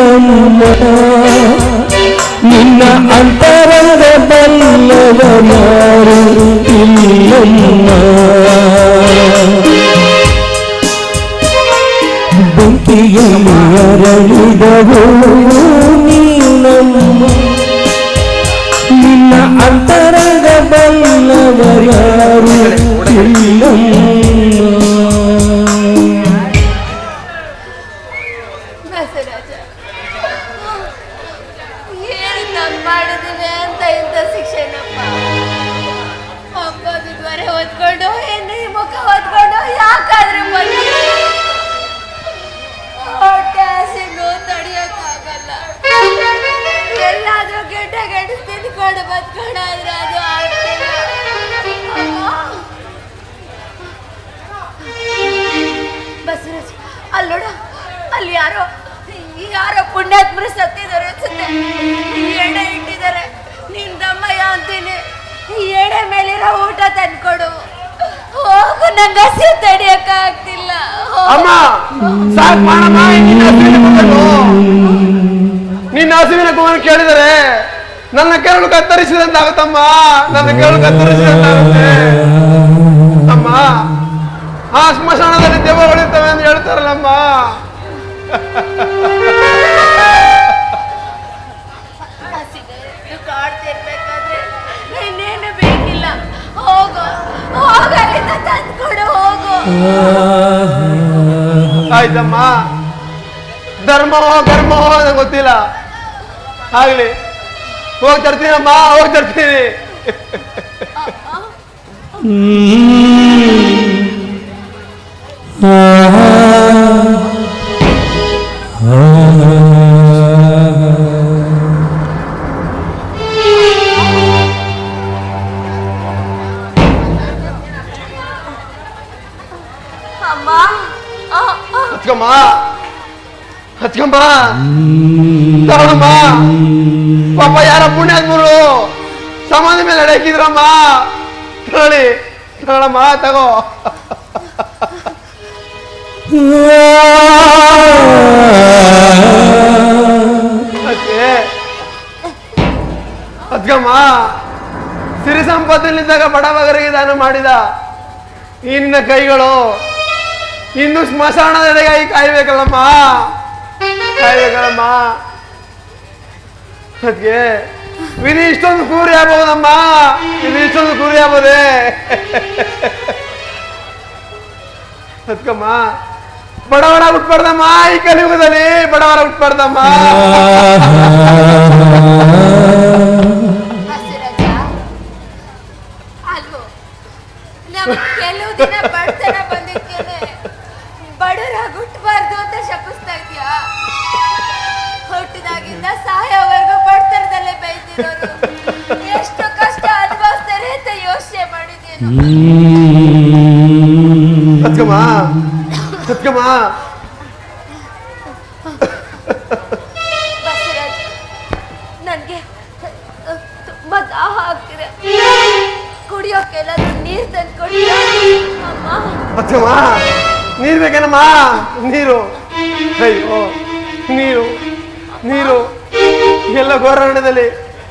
ನೀನಮ್ಮ ನಿನ್ನ ಅಂತರಂಗ ಬಲ್ಲವನಾರು ಇಲ್ಲಮ್ಮ. ಬೆಂಕಿಯಲ್ಲಿ ಅರಳಿದವು ಗೆಡ್ಡ ಗೆಡ್ಡ ತಿಂದ್ಕೊಂಡು ಅದು ಆಗ್ತಿಲ್ಲ. ಬಸವರಾಜ್ ಅಲ್ಲೋಡ ಅಲ್ಲಿ ಯಾರೋ ಯಾರೋ ಪುಣ್ಯಾತ್ಮರು ಸತ್ತಿದ್ದಾರೆ ಅನ್ಸುತ್ತೆ. ಎಡೆ ಇಟ್ಟಿದ್ದಾರೆ. ನಿನ್ ದಮ್ಮಯ್ಯ ಅಂತೀನಿ. ಈ ಎಡೆ ಮೇಲಿರೋ ಊಟ ತಂದ್ಕೊಡು. ಹೋಗು, ನಂಗೆ ಹಸಿವು ತಡಿಯಕ್ಕ ಆಗ್ತಿಲ್ಲ. ಅಮ್ಮ ನಿನ್ನ ಹಸುವಿನ ನಿನ್ನ ಕೇಳಿದರೆ. ನನ್ನ ಕೆರಳು ಕತ್ತರಿಸಿದಂತಾಗುತ್ತಮ್ಮ ನನ್ನ ಕೆರಳು ಕತ್ತರಿಸಿದಂತಾಗುತ್ತೆ. ಅಮ್ಮ ಆ ಸ್ಮಶಾನದಲ್ಲಿ ದೆವ್ವಗಳಿರ್ತವೆ ಅಂತ ಹೇಳ್ತಾರಲ್ಲಮ್ಮ ಆಯ್ತಮ್ಮ. ಧರ್ಮವೋ ಕರ್ಮವೋ ಗೊತ್ತಿಲ್ಲ. ಆಗ್ಲಿ. ಹೋಗಿ ತರ್ತೀನಮ್ಮ ಹೋಗಿ ತರ್ತೀನಿ ಅಮ್ಮ ಆ, ಆ. ಹಚ್ಕಮ್ಮ ಹಚ್ಕಮ್ಮ ತಗೊಳಮ್ಮ ಪಾಪ ಯಾರ ಪುಣ್ಯಾತ್ಮರು ಸಮಾಧಿ ಮೇಲೆ ಅಡಕಿದ್ರಮ್ಮ ತಗೊಳ್ಳಿ ತಗೊಳಮ್ಮ ತಗೋ. ಅದ್ಗಮ್ಮ, ಸಿರಿ ಸಂಪತ್ತಿನಿಂದಾಗ ಬಡಬಗರಿಗೆ ದಾನ ಮಾಡಿದ. ಇನ್ನ ಕೈಗಳು ಇನ್ನು ಸ್ಮಶಾನದೆಡೆಗಾಗಿ ಕಾಯ್ಬೇಕಲ್ಲಮ್ಮ. ಕಾಯ್ಬೇಕಲ್ಲಮ್ಮ. ಅದಕ್ಕೆ ವಿಧಿ ಇಷ್ಟೊಂದು ಕೂರಿ ಆಗ್ಬೋದಮ್ಮ? ವಿಧಿ ಇಷ್ಟೊಂದು ಕೂರಿ ಆಗ್ಬೋದೇ? ಅದಕ್ಕಮ್ಮ ಬಡವರ ಹುಟ್ಬಾರ್ದಮ್ಮ ಈ ಕಲಿಯುಗದಲ್ಲಿ, ಬಡವರ ನಮ್ ಕೆಲವು ದಿನ ಹುಟ್ಟಬಾರ್ದು ಅಂತ ಶಪಿಸ್ತಾ ಇದ್ಯಾ? ಹುಟ್ಟಿದಾಗಿಂದ ಬೈತಿರೋರು ಎಷ್ಟು ಕಷ್ಟ ಅನುಭವಿಸ್ತಾರೆ ಅಂತ ಯೋಚನೆ ಮಾಡಿದ್ದೀನಿ ಹತ್ಕಮ್ಮ ಹತ್ಕಮ್ಮ ಬಸವರಾಜ್ ನನಗೆ ತುಂಬಾ ದಾಹ ಆಗ್ತಿದೆ. ಕುಡಿಯೋಕೆಲ್ಲ ನೀರು ತಂದು ಕೊಡಿ ಅಮ್ಮ. ಹತ್ಕಮ್ಮ ನೀರು ಬೇಕೇನಮ್ಮ? ನೀರು. ಅಯ್ಯೋ ನೀರು ನೀರು. ಎಲ್ಲ ಗೋರಣದಲ್ಲಿ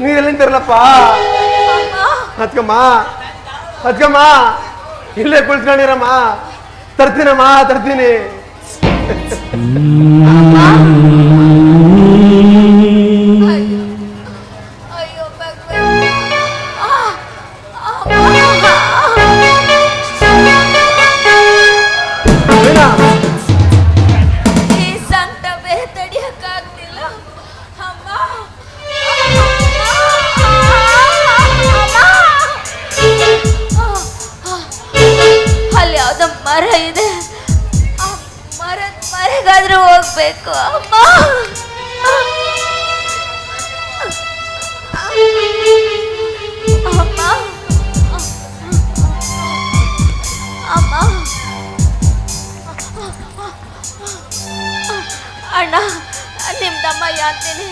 ನೀರೆಲ್ಲಿಂದ ತರಲಪ್ಪ? ಅಮ್ಮ ಹತ್ಕಮ್ಮ ಹತ್ಕಮ್ಮ. ಇಲ್ಲೇ ಕುಳಿತ್ಕೊಂಡಿರಮ್ಮ ತರ್ತೀನಮ್ಮ ತರ್ತೀನಿ. ಹೋಗ್ಬೇಕು ಅಮ್ಮ. ಅಮ್ಮ. ಅಮ್ಮ. ಅಣ್ಣ ನಿಮ್ದಮ್ಮ ಯಾತೀನಿ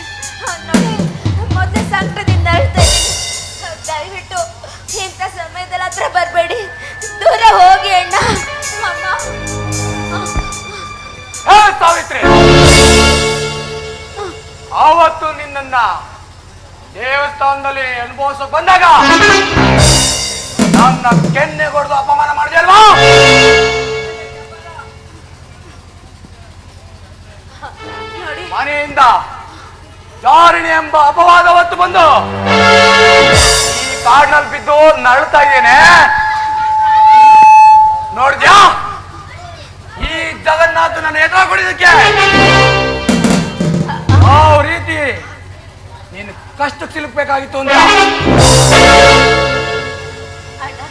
ನೋಡಿ ಮೊದಲೇ ಸಂಕಟದಿಂದ ಹೇಳ್ತೇನೆ ದಯವಿಟ್ಟು ಇಂಥ ಸಮಯದಲ್ಲಿ ಹತ್ರ ಬರಬೇಡಿ. ದೂರ ಹೋಗಿ ಅಣ್ಣ. ಅಮ್ಮ. ಹೇ ಸಾವಿತ್ರಿ! ನಿನ್ನನ್ನ ದೇವಸ್ಥಾನದಲ್ಲಿ ಅನುಭವಿಸೋಕ್ ಬಂದಾಗ ನನ್ನ ಕೆನ್ನೆ ಹೊಡೆದು ಅಪಮಾನ ಮಾಡಿದೆ ಅಲ್ವಾ ಮನೆಯಿಂದ ಜಾರಿಣಿ ಎಂಬ ಅಪವಾದ ಹೊತ್ತು ಬಂದು ಈ ಕಾಡಿನಲ್ಲಿ ಬಿದ್ದು ನಳ್ತಾ ಇದ್ದೇನೆ ನೋಡಿದ್ಯಾ ಈ ಜಗನ್ನಾಥ ನನ್ನ ಎದುರು ಕೊಡಿದಕ್ಕೆ ಆ ರೀತಿ ನೀನು ಕಷ್ಟ ಸಿಲುಕ್ಬೇಕಾಗಿತ್ತು ಅಂತ.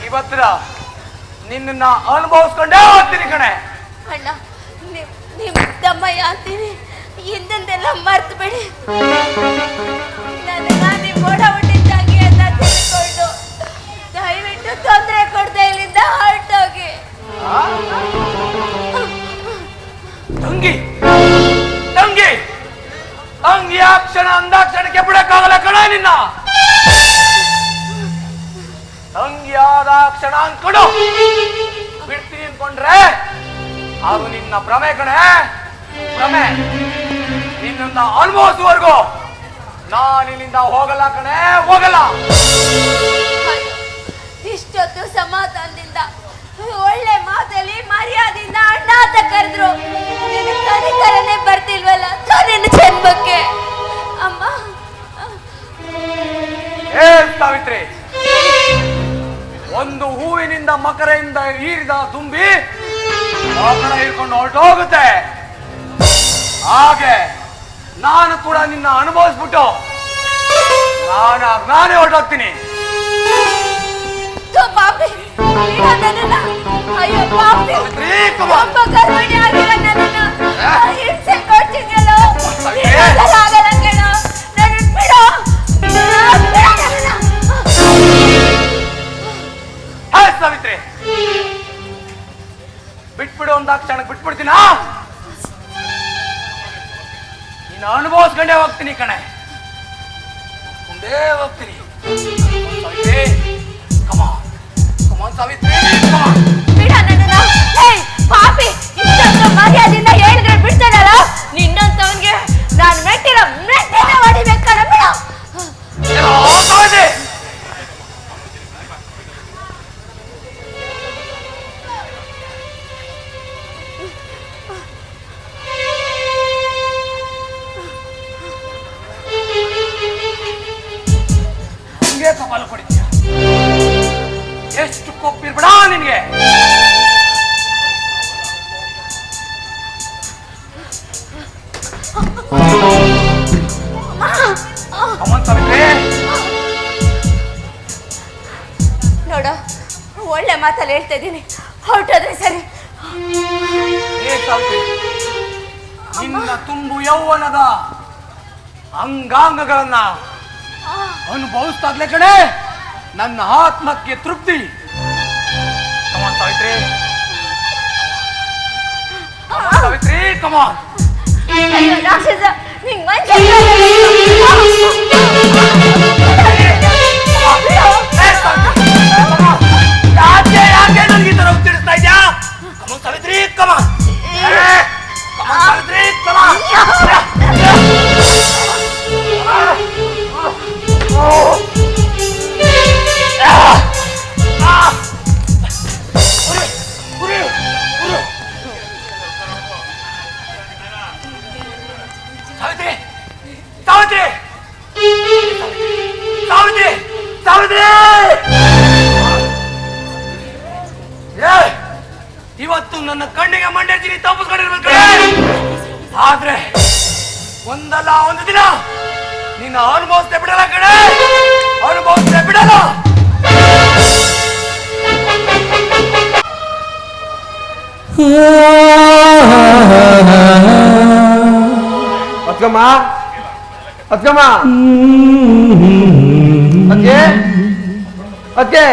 ಇವತ್ತಿನ ನಿನ್ನ ಅನುಭವಿಸ್ಕೊಂಡೇ ಹೋಗ್ತೀನಿ ಕಣೆ. ಅಣ್ಣ ನಿಮ್ ನಿಮ್ ತಮ್ಮಯ್ಯ ಅಂತೀನಿ ಹಿಂದೆಲ್ಲ ಮರ್ತು ಬಿಡಿ ನನಗ ನಿಮ್ ಓಡ ಹುಟ್ಟಿದ್ದಾಗಿ ಅಂತ ತಿಳ್ಕೊಂಡು ದಯವಿಟ್ಟು ತೊಂದರೆ ಕೊಡದೆ ಇಲ್ಲಿಂದ ಹೊರಟೋಗಿ. ತಂಗಿ ಅಂಗಿ ಅಂಗಿ ಆ ಕ್ಷಣ ಅಂದಾಕ್ಷಣಕ್ಕೆ ಬಿಡಕ್ಕಾಗಲ್ಲ ಕಣ ನಿನ್ನ. ತಂಗಿ ಆದ ಕ್ಷಣ ಬಿಡ್ತೀನಿ ಅನ್ಕೊಂಡ್ರೆ ಅದು ನಿನ್ನ ಭ್ರಮೆ ಕಣೆ. ಭ್ರಮೆ. ನಿನ್ನ ಅನುಭವಿಸುವವರೆಗೂ ನಾನು ಹೋಗಲ್ಲ ಕಣೆ, ಹೋಗಲ್ಲ. ಇಷ್ಟೊತ್ತು ಸಮಾಧಾನದಿಂದ ಒಳ್ಳೆ ಮಾತಲ್ಲಿ ಮರ್ಯಾದೆಯಿಂದ ಅಣ್ಣ ಅಂತ ಕರೆದ್ರು ಕನಿಕರನೇ ಬರ್ತಿಲ್ವಲ್ಲ? ನಿನ್ನ ಜನ್ಮಕ್ಕೆ. ಅಮ್ಮ. ಏ ಸಾವಿತ್ರಿ. ಒಂದು ಹೂವಿನಿಂದ ಮಕರೆಯಿಂದ ಹೀರಿದ ತುಂಬಿ ಮಕರ ಹಿಡ್ಕೊಂಡು ಹೊರಟೋಗುತ್ತೆ. ಹಾಗೆ ನಾನು ಕೂಡ ನಿನ್ನ ಅನುಭವಿಸ್ಬಿಟ್ಟು ನಾನು ನಾನೇ ಹೊರಟೋಗ್ತೀನಿ ಸಾವಿತ್ರಿ, ಬಿಟ್ಬಿಡು ಒಂದ ಕ್ಷಣಕ್ಕೆ. ಬಿಟ್ಬಿಡ್ತೀನಾ? ನೀನು ಅನುಭವಿಸ್ಕೊಂಡೇ ಹೋಗ್ತೀನಿ ಕಣೆ. ಮುಂದೆ ಹೋಗ್ತೀನಿ. ಕಮಾನ್ ಸಾವಿತ್ರಿ ಬಿಡ. ಏಯ್, ಪಾಪಿ ಇಷ್ಟೊಂದು ಮರ್ಯಾದೆಯಿಂದ ಹೇಳಿದ್ರೆ ಬಿಡ್ತಾನಲ್ಲ ನಿನ್ನಂತವನ್ಗೆ ಮಾತಲ್ಲಿ ಹೇಳ್ತಾ ಇದ್ದೀನಿ ಹೊರಟೋದ್ರೆ ಸರಿ ಏ ಸಾವಿತ್ರಿ ನಿನ್ನ ತುಂಬು ಯೌವನದ ಅಂಗಾಂಗಗಳನ್ನ ಅನುಭವಿಸ್ತಾಗ್ಲೇ ಕಣೆ ನನ್ನ ಆತ್ಮಕ್ಕೆ ತೃಪ್ತಿ come on Savitri come on Savitri come on ಅಯ್ಯೋ ರಾಕ್ಷಸ ನಿಂಗ್ ಮನ್ಸ ಯಾಕೆ Savitri come on come on Savitri come on Savitri ನನ್ನ ಕಣ್ಣಿಗೆ ಮಂಡ್ಯಚಿನಿ ತಪ್ಪಿಸ್ಕೊಂಡಿರ್ಬೇಕು. ಆದ್ರೆ ಒಂದಲ್ಲ, ಒಂದು ದಿನ ನಿನ್ನ ಅನುಭವಿಸ್ತೇ ಬಿಡಲ್ಲ ಕಡೆ ಅನುಭವಿಸ್ತೇ ಬಿಡಲ್ಲ. ಅತ್ಕಮ್ಮ ಅತ್ಕಮ್ಮ ಅದ್ಕೆ ಅದ್ಕೆ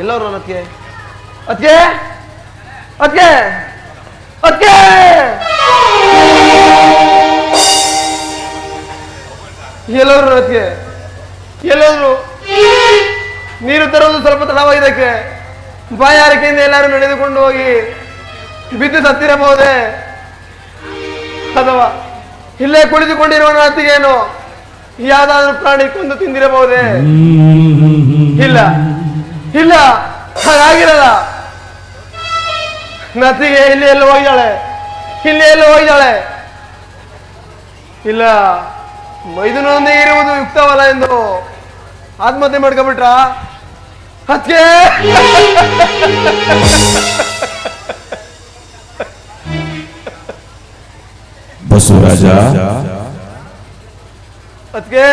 ಎಲ್ಲರೂ ಅದಕ್ಕೆ ಅದಕ್ಕೆ ಅದಕ್ಕೆ ಅದಕ್ಕೆ ಎಲ್ಲರೂ ಅದಕ್ಕೆ. ಎಲ್ಲರೂ. ನೀರು ತರೋದು ಸ್ವಲ್ಪ ತಡವಾಗಿದ್ದಕ್ಕೆ ಬಾಯಾರಿಕೆಯಿಂದ ಎಲ್ಲರೂ ನಡೆದುಕೊಂಡು ಹೋಗಿ ಬಿದ್ದು ಸತ್ತಿರಬಹುದೇ ಅಥವಾ ಇಲ್ಲೇ ಕುಳಿತುಕೊಂಡಿರುವ ನಾತಿಗೇನು? ಯಾವ್ದಾದ್ರೂ ಪ್ರಾಣಿ ಕೊಂದು ತಿಂದಿರಬಹುದೇ? ಇಲ್ಲ. ಇಲ್ಲ. ಹಾಗಾಗಿರಲ್ಲ. ನತಿಗೆ ಇಲ್ಲಿ ಎಲ್ಲ ಹೋಗಿದ್ದಾಳೆ ಇಲ್ಲಿ ಎಲ್ಲ ಹೋಗಿದ್ದಾಳೆ ಇಲ್ಲ ಮೈದುನೊಂದಿಗೆ ಇರುವುದು ಯುಕ್ತವಲ್ಲ ಎಂದು ಆತ್ಮಹತ್ಯೆ ಮಾಡ್ಕೊಬಿಟ್ರ ಅದಕ್ಕೆ ಬಸವರಾಜ. ಅದಕ್ಕೆ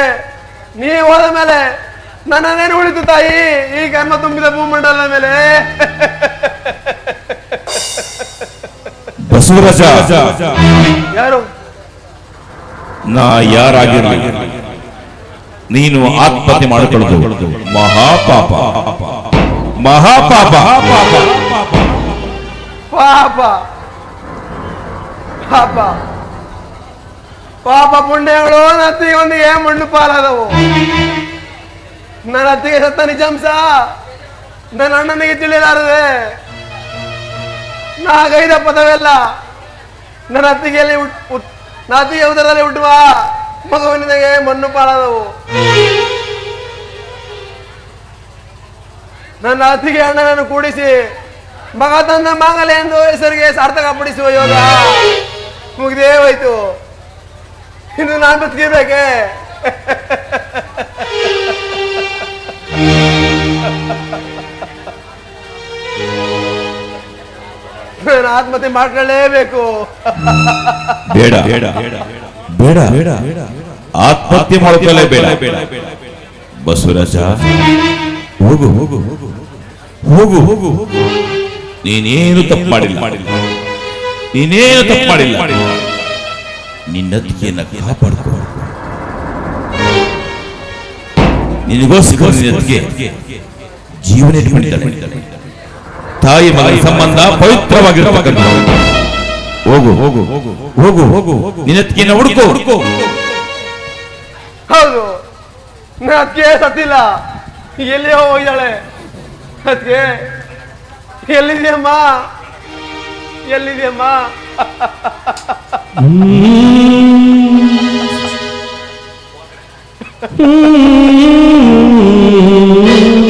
ನೀ ಹೋದ ಮೇಲೆ ನನ್ನನ್ನೇನು ಉಳಿತು ತಾಯಿ? ಈ ಕರ್ಮ ತುಂಬಿದ ಭೂಮಂಡಲದ ಮೇಲೆ. ಬಸವರಾಜ. ಯಾರು? ನಾ ಯಾರಾಗಿರಲಿ. ನೀನು ಆತ್ಮಹತ್ಯೆ ಮಾಡಿಕೊಳ್ಳೋದು. ಮಹಾಪಾಪ. ಮಹಾಪಾಪ. ಪಾಪ. ಪಾಪ. ಪಾಪ ಪುಣ್ಯಗಳು ಏ ಮಣ್ಣು ಪಾಲಾದವು. ನನ್ನ ಅತ್ತಿಗೆ ಸತ್ತ ನಿಜಾಂಶ ನನ್ನ ಅಣ್ಣನಿಗೆ ತಿಳಿಯಲಾರದೆ. ನಾ ಗೈದ ಪದವೆಲ್ಲ. ನನ್ನ ಅತ್ತಿಗೆಯಲ್ಲಿ ನಾತಿಗೆ ಉದರದಲ್ಲಿ ಹುಟ್ಟುವ ಮಗುವಿನಿಗೆ ಮಣ್ಣು ಪಾಲಾದವು ನನ್ನ ಅತ್ತಿಗೆ ಅಣ್ಣನನ್ನು ಕೂಡಿಸಿ, ಮಗ ತಂದ ಮಾಂಗಲ್ಯ ಎಂದು ಹೆಸರಿಗೆ ಸಾರ್ಥಕ ಪಡಿಸುವ ಯೋಗ ಮುಗಿದೇ ಹೋಯ್ತು. ಇನ್ನು ನಾನು ಬದುಕಿರ್ಬೇಕೆ ನಾನು ಆತ್ಮಹತ್ಯೆ ಮಾಡ್ಕೊಳ್ಳೇಬೇಕು. ಬೇಡ. ಬೇಡ. ಬೇಡ ಬೇಡ ಆತ್ಮಹತ್ಯೆ ಮಾಡ್ಕೊಳ್ಳೇ ಬೇಡ. ಬಸವರಾಜ, ಹೋಗು ಹೋಗು ಹೋಗು. ಹೋಗು ಹೋಗು ಹೋಗು. ನೀನೇನು ತಪ್ಪು ಮಾಡಿಲ್ಲ. ನೀನೇನು ತಪ್ಪು ಮಾಡಿಲ್ಲ. ನಿನ್ನತ್ತಿಗೆಯನ್ನ ಕಾಪಾಡ್ಕೋ. ನಿನಗೋಸ್ಕರ ನಿನ್ನತ್ತಿಗೆ ಜೀವನ ಇಟ್ಕೊಂಡಿದ್ದಾಳೆ ತಾಯಿ ಮಗನ ಸಂಬಂಧ ಪವಿತ್ರವಾಗಿರತಕ್ಕಂಥ ಹೋಗು ಹೋಗು ಹೋಗು ಹೋಗು ಹೋಗು ಹುಡುಕು ಹುಡುಕು. ಹುಡುಕೋ. ಹೌದು. ನಾ ಅದಕ್ಕೆ ಸತ್ತಿಲ್ಲ. ಎಲ್ಲಿ ಹೋಗಿದ್ದಾಳೆ. ಅದಕ್ಕೆ ಎಲ್ಲಿದೆಯಮ್ಮ ಎಲ್ಲಿದೆಯಮ್ಮ ಹ್ಮ್.